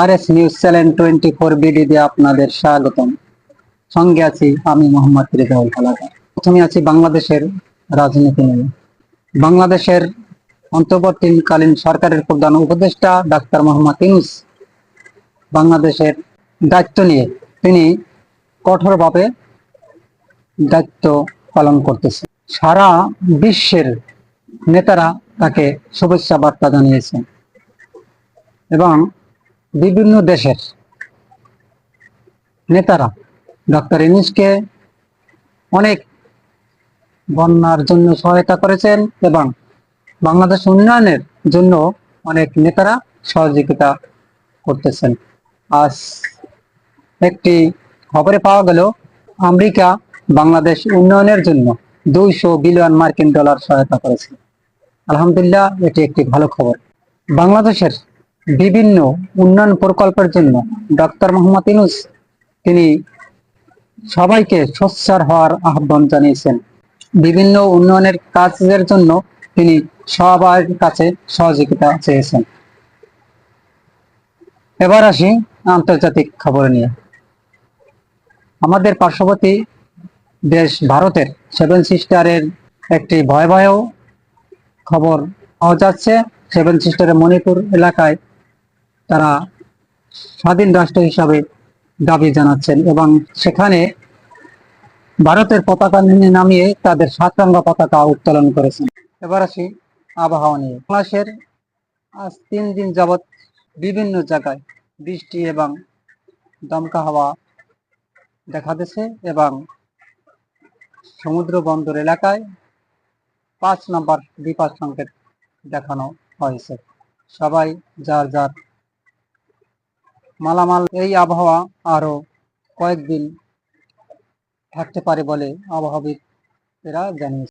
R S news channel twenty four বিডিতে আপনাদের স্বাগতম। সঙ্গে আছি আমি মোহাম্মদ রেজাউল খালাকার প্রথমে আছি বাংলাদেশের রাজনীতি নিয়ে। বাংলাদেশের অন্তর্বর্তীকালীন সরকারের প্রধান উপদেষ্টা ডাক্তার মোহাম্মদ ইউনুস বাংলাদেশের দায়িত্ব নিয়ে তিনি কঠোরভাবে দায়িত্ব পালন করতেছে সারা বিশ্বের নেতারা তাকে শুভেচ্ছা বার্তা জানিয়েছেন। এবং বিভিন্ন দেশের নেতারা ডক্টর ইনুসকে অনেক বন্যার জন্য সহায়তা করেছেন এবং বাংলাদেশ উন্নয়নের জন্য অনেক নেতারা সহযোগিতা করতেছেন। আজ একটি খবরে পাওয়া গেল, আমেরিকা বাংলাদেশ উন্নয়নের জন্য দুইশো বিলিয়ন মার্কিন ডলার সহায়তা করেছে। আলহামদুলিল্লাহ, এটি একটি ভালো খবর। বাংলাদেশের বিভিন্ন উন্নয়ন প্রকল্পের জন্য ডক্টর মোহাম্মদ ইনুস তিনি সবাইকে সোচ্চার হওয়ার আহ্বান জানিয়েছেন। বিভিন্ন উন্নয়নের কাজের জন্য তিনি সবার কাছে সহযোগিতা চেয়েছেন। এবার আসি আন্তর্জাতিক খবর নিয়ে। আমাদের পার্শ্ববর্তী দেশ ভারতের সেভেন সিস্টারের একটি ভয়াবহ খবর পাওয়া যাচ্ছে। সেভেন সিস্টারের মণিপুর এলাকায় তারা স্বাধীন রাষ্ট্র হিসাবে দাবি জানাচ্ছেন এবং সেখানে ভারতের পতাকা নামিয়ে তাদের সাতরঙ্গা পতাকা উত্তোলন করেছেন। এবার আসি আবহাওয়া নিয়ে। বাংলাদেশের আজ তিন দিন যাবৎ বিভিন্ন জায়গায় বৃষ্টি এবং দমকা হাওয়া দেখা দিচ্ছে এবং সমুদ্র বন্দর এলাকায় পাঁচ নম্বর বিপদ সংকেত দেখানো হয়েছে। সবাই যার যার মালামাল এই আবহাওয়া আরও কয়েকদিন থাকতে পারে বলে আবহাওয়াবিদরা জানিয়েছে